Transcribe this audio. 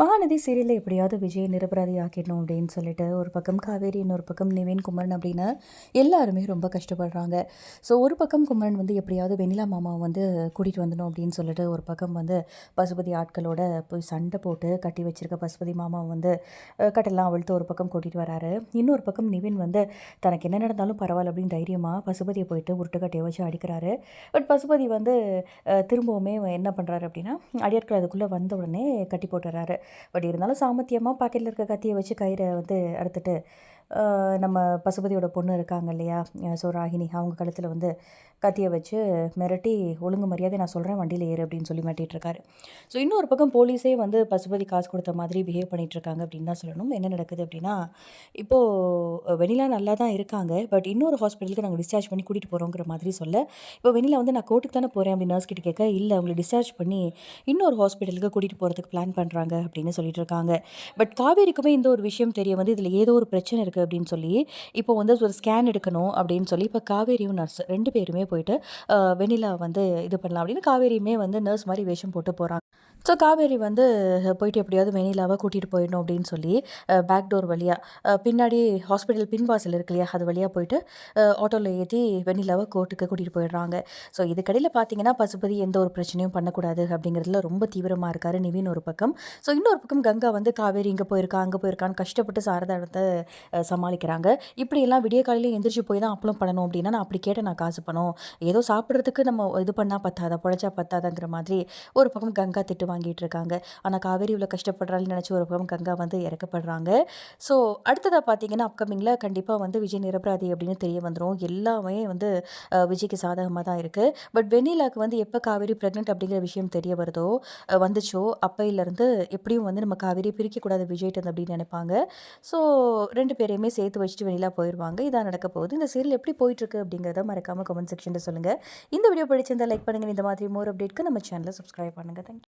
மகாநதி சீரியலில் எப்படியாவது விஜய் நிரபராதி ஆக்கிடணும் அப்படின்னு சொல்லிட்டு ஒரு பக்கம் காவேரி இன்னொரு பக்கம் நிவேன் குமரன் அப்படின்னு எல்லாருமே ரொம்ப கஷ்டப்படுறாங்க. ஸோ ஒரு பக்கம் குமரன் வந்து எப்படியாவது வெண்ணிலா மாமா வந்து கூட்டிகிட்டு வந்துடணும் அப்படின்னு சொல்லிட்டு ஒரு பக்கம் வந்து பசுபதி ஆட்களோட போய் சண்டை போட்டு கட்டி வச்சிருக்க பசுபதி மாமா வந்து கட்டெல்லாம் அவிழ்த்து ஒரு பக்கம் கூட்டிகிட்டு வராரு. இன்னொரு பக்கம் நிவின் வந்து தனக்கு என்ன நடந்தாலும் பரவாயில்ல அப்படின்னு தைரியமாக பசுபதியை போயிட்டு உருட்டுக்கட்டையை வச்சு அடிக்கிறாரு. பட் பசுபதி வந்து திரும்பவுமே என்ன பண்ணுறாரு அப்படின்னா அடியாட்கள் அதுக்குள்ளே வந்த உடனே கட்டி போட்டுறாரு. பட் இருந்தாலும் சாமர்த்தியமாக பாக்கெட்டில் இருக்க கத்தியை வச்சு கயிறை வந்து அறுத்துட்டு நம்ம பசுபதியோட பொண்ணு இருக்காங்க இல்லையா? ஸோ ராகினி அவங்க கழுத்தில் வந்து கத்தியை வச்சு மிரட்டி ஒழுங்கு மரியாதை நான் சொல்கிறேன் வண்டியில் ஏறு அப்படின்னு சொல்லி மாட்டிகிட்ருக்காரு ஸோ இன்னொரு பக்கம் போலீஸே வந்து பசுபதி காசு கொடுத்த மாதிரி பிஹேவ் பண்ணிகிட்ருக்காங்க இருக்காங்க அப்படின்னு தான் சொல்லணும். என்ன நடக்குது அப்படின்னா இப்போது வெனிலா நல்லா தான் இருக்காங்க. பட் இன்னொரு ஹாஸ்பிட்டலுக்கு நாங்கள் டிஸ்சார்ஜ் பண்ணி கூட்டிகிட்டு போகிறோங்கிற மாதிரி சொல்ல இப்போ வெனிலா வந்து நான் கோர்ட்டுக்கு தானே போகிறேன் அப்படின்னு நர்ஸ் கிட்ட கேட்க இல்லை அவங்களை டிஸ்சார்ஜ் பண்ணி இன்னொரு ஹாஸ்பிட்டலுக்கு கூட்டிகிட்டு போகிறதுக்கு பிளான் பண்ணுறாங்க அப்படின்னு சொல்லிட்டு இருக்காங்க. பட் காவேரிக்குமே இந்த ஒரு விஷயம் தெரிய வந்து இதில் ஏதோ ஒரு பிரச்சனை இருக்குது அப்படின்னு சொல்லி இப்போ வந்து ஒரு ஸ்கேன் எடுக்கணும் அப்படின்னு சொல்லி இப்போ காவேரியும் நர்ஸ் ரெண்டு பேருமே போயிட்டு வெண்ணிலா வந்து இது பண்ணலாம் அப்படின்னு காவேரியுமே வந்து நர்ஸ் மாதிரி வேஷம் போட்டு போகிறாங்க ஸோ காவேரி வந்து போயிட்டு எப்படியாவது வெண்ணிலாவை கூட்டிகிட்டு போயிடணும் அப்படின்னு சொல்லி பேக் டோர் வழியாக பின்னாடி ஹாஸ்பிட்டல் பின்வாசல் இருக்கு இல்லையா அது வழியாக போயிட்டு ஆட்டோவில் ஏற்றி வெண்ணிலாவை கோர்ட்டுக்கு கூட்டிகிட்டு போயிடுறாங்க. ஸோ இதுக்கடையில் பார்த்தீங்கன்னா பசுபதி எந்த ஒரு பிரச்சனையும் பண்ணக்கூடாது அப்படிங்கிறதுல ரொம்ப தீவிரமாக இருக்கார் நிவின் ஒரு பக்கம். ஸோ இன்னொரு பக்கம் கங்கா வந்து காவேரி இங்கே போயிருக்கா அங்கே போயிருக்கான்னு கஷ்டப்பட்டு சாரதா இடத்தை சமாளிக்கிறாங்க. இப்படியெல்லாம் விடிய காலையில் எந்திரிச்சு போய் தான் அப்பளம் பண்ணணும் அப்படின்னா நான் அப்படி கேட்டேன் நான் காசு பணம். ஏதோ சாப்பிட்றதுக்கு நம்ம இது பண்ணால் பத்தாதா பொழைச்சா பத்தாதாங்கிற மாதிரி ஒரு பக்கம் கங்கா திட்டு வாங்கிட்டு இருக்காங்க ஆனால் காவேரி இவ்வளோ கஷ்டப்படுறாள்னு நினச்சி ஒரு பக்கம் கங்கா வந்து இறக்கப்படுறாங்க. ஸோ அடுத்ததாக பார்த்தீங்கன்னா அப்கமிங்கில் கண்டிப்பாக வந்து விஜய் நிரபராதி அப்படின்னு தெரிய வந்துடும் எல்லாமே வந்து விஜய்க்கு சாதகமாக தான் இருக்குது பட் வெண்ணிலாக்கு வந்து எப்போ காவேரி ப்ரெக்னென்ட் அப்படிங்கிற விஷயம் தெரிய வருதோ வந்துச்சோ அப்பையிலேருந்து எப்படியும் வந்து நம்ம காவேரி பிரிக்கக்கூடாது விஜய்ட்டு அப்படின்னு நினைப்பாங்க. ஸோ ரெண்டு பேரையுமே சேர்த்து வச்சுட்டு வெண்ணிலா போயிடுவாங்க இதான் நடக்க போகுது. இந்த சீரியல் எப்படி போயிட்டுருக்கு அப்படிங்கிறத மறக்காமல் கமெண்ட் செக்ஷனில் சொல்லுங்கள் இந்த வீடியோ பிடிச்சிருந்தா லைக் பண்ணுங்கள் இந்த மாதிரி மோர் அப்டேட்க்கு நம்ம சேனலை சப்ஸ்கிரைப் பண்ணுங்கள் தேங்க்யூ